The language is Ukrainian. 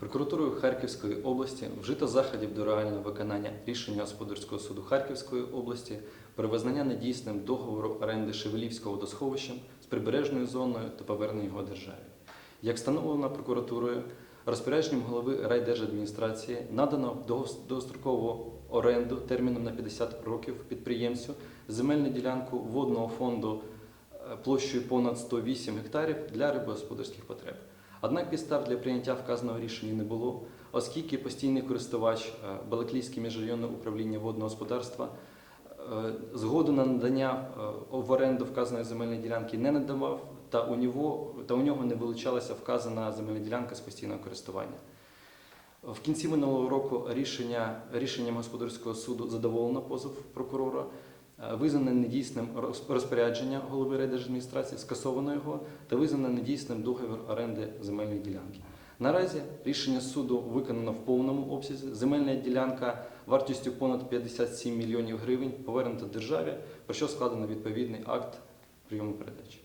Прокуратурою Харківської області вжито заходів до реального виконання рішення господарського суду Харківської області про визнання недійсним договору оренди Шевелівського водосховища з прибережною зоною та повернення його державі. Як встановлено прокуратурою, розпорядженням голови райдержадміністрації надано довгострокову оренду терміном на 50 років підприємцю земельну ділянку водного фонду е, площею понад 108 гектарів для рибогосподарських потреб. Однак підстав для прийняття вказаного рішення не було, оскільки постійний користувач е, Балаклійське міжрайонне управління водного господарства е, згоду на надання е, в оренду вказаної земельної ділянки не надавав, та у нього, та у нього не вилучалася вказана земельна ділянка з постійного користування. В кінці минулого року рішення, рішенням господарського суду задоволено позов прокурора, визнане недійсним роз- розпорядження голови райдержадміністрації, скасовано його та визнано недійсним договір оренди земельної ділянки. Наразі рішення суду виконано в повному обсязі. Земельна ділянка вартістю понад 57 мільйонів гривень повернута державі, про що складено відповідний акт прийому передачі.